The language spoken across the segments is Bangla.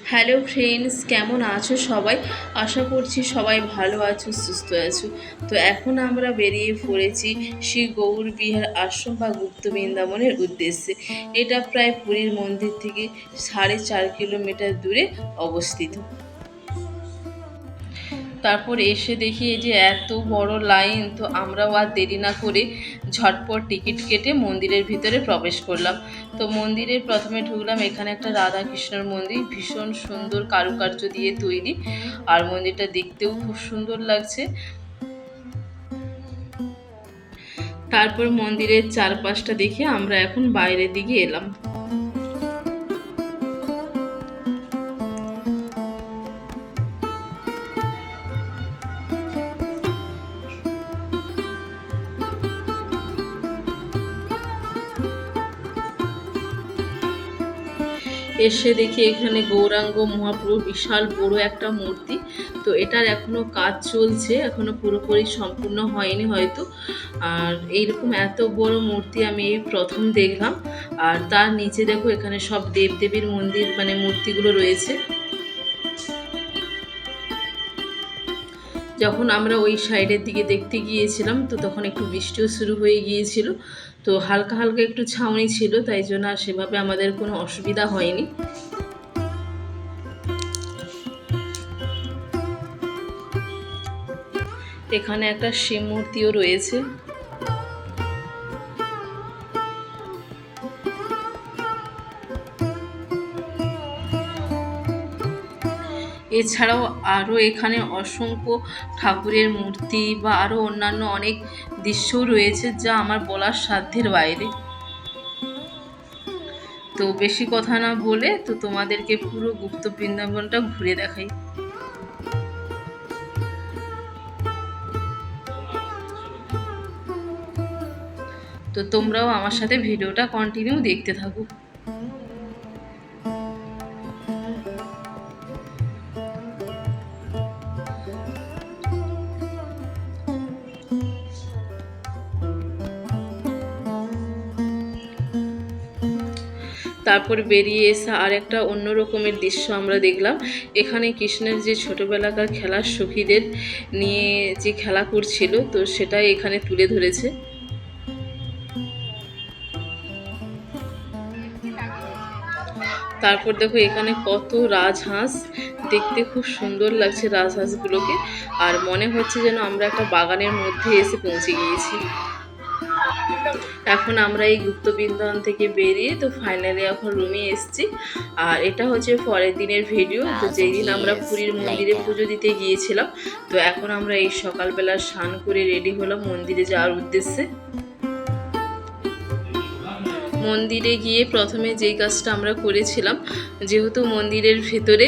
হ্যালো ফ্রেন্ডস, কেমন আছো সবাই? আশা করছি সবাই ভালো আছো, সুস্থ আছো। তো এখন আমরা বেরিয়ে পড়েছি শ্রী গৌর বিহার আশ্রম বা গুপ্ত বৃন্দাবনের উদ্দেশ্যে। এটা প্রায় পুরীর মন্দির থেকে সাড়ে চার কিলোমিটার দূরে অবস্থিত। তারপর এসে দেখি এই যে এত বড় লাইন, তো আমরাও আর দেরি না করে ঝটপট টিকিট কেটে মন্দিরের ভিতরে প্রবেশ করলাম। তো মন্দিরে প্রথমে ঢুকলাম, এখানে একটা রাধা কৃষ্ণর মন্দির, ভীষণ সুন্দর কারুকার্য দিয়ে তৈরি, আর মন্দিরটা দেখতেও খুব সুন্দর লাগছে। তারপর মন্দিরের চারপাশটা দেখে আমরা এখন বাইরের দিকে এলাম। এসে দেখি এখানে গৌরাঙ্গ মহাপ্রভু বিশাল বড় একটা মূর্তি। তো এটার এখনও কাজ চলছে, এখনও পুরোপুরি সম্পূর্ণ হয়নি হয়তো। আর এইরকম এত বড় মূর্তি আমি এই প্রথম দেখলাম। আর তার নিচে দেখো এখানে সব দেবদেবীর মন্দির মানে মূর্তিগুলো রয়েছে। যখন আমরা ওই সাইডের দিকে দেখতে গিয়েছিলাম, তো তখন একটু বৃষ্টিও শুরু হয়ে গিয়েছিল। তো হালকা হালকা একটু ছাউনি ছিল, তাই জন্য আর সেভাবে আমাদের কোনো অসুবিধা হয়নি। এখানে একটা শিব মূর্তিও রয়েছে। এছাড়াও আরও এখানে অসংখ্য ঠাকুরের মূর্তি বা আরও অন্যান্য অনেক দৃশ্যও রয়েছে যা আমার বলার সাধ্যের বাইরে। তো বেশি কথা না বলে তো তোমাদেরকে পুরো গুপ্ত বৃন্দাবনটা ঘুরে দেখাই। তো তোমরাও আমার সাথে ভিডিওটা কন্টিনিউ দেখতে থাকো। তারপর বেরিয়ে এসে আর একটা অন্য রকমের দৃশ্য আমরা দেখলাম। এখানে কৃষ্ণের যে ছোটোবেলাকার খেলার সখীদের নিয়ে যে খেলা করছিল, তো সেটাই এখানে তুলে ধরেছে। তারপর দেখো এখানে কত রাজহাঁস। দেখতে খুব সুন্দর লাগছে রাজহাঁসগুলোকে। আর মনে হচ্ছে যেন আমরা একটা বাগানের মধ্যে এসে পৌঁছে গিয়েছি। এখন আমরা এই গুপ্ত বৃন্দাবন থেকে বেরিয়ে তো ফাইনালি এখন রুমে এসেছি। আর এটা হচ্ছে পরের দিনের ভিডিও তো যেই দিন আমরা পুরীর মন্দিরে পুজো দিতে গিয়েছিলাম তো এখন আমরা এই সকালবেলা স্নান করে রেডি হলাম মন্দিরে যাওয়ার উদ্দেশ্যে। মন্দিরে গিয়ে প্রথমে যেই কাজটা আমরা করেছিলাম যেহেতু মন্দিরের ভেতরে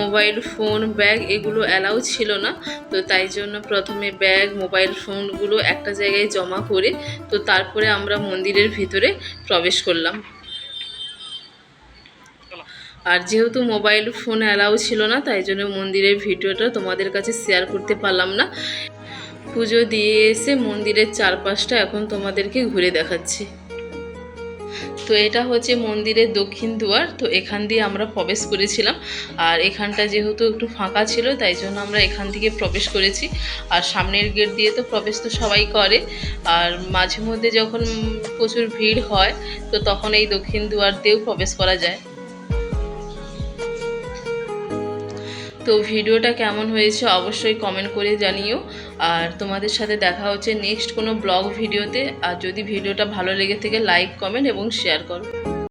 মোবাইল ফোন, ব্যাগ এগুলো অ্যালাউ ছিল না। তো তাই জন্য প্রথমে ব্যাগ, মোবাইল ফোনগুলো একটা জায়গায় জমা করে, তো তারপরে আমরা মন্দিরের ভিতরে প্রবেশ করলাম। আর যেহেতু মোবাইল ফোন অ্যালাউ ছিল না, তাই জন্য মন্দিরের ভিডিওটা তোমাদের কাছে শেয়ার করতে পারলাম না। পুজো দিয়ে এসে মন্দিরের চারপাশটা এখন তোমাদেরকে ঘুরে দেখাচ্ছি। তো এটা হচ্ছে মন্দিরের দক্ষিণ দুয়ার, তো এখান দিয়ে আমরা প্রবেশ করেছিলাম। আর এখানটা যেহেতু একটু ফাঁকা ছিল, তাই জন্য আমরা এখান থেকে প্রবেশ করেছি। আর সামনের গেট দিয়ে তো প্রবেশ তো সবাই করে। আর মাঝে মধ্যে যখন প্রচুর ভিড় হয়, তো তখন এই দক্ষিণ দুয়ার দিয়েও প্রবেশ করা যায়। তো ভিডিওটা কেমন হয়েছে অবশ্যই কমেন্ট করে জানিও। আর তোমাদের সাথে দেখা হচ্ছে নেক্সট কোনো ব্লগ ভিডিওতে। আর যদি ভিডিওটা ভালো লেগে থাকে লাইক কমেন্ট এবং শেয়ার করো।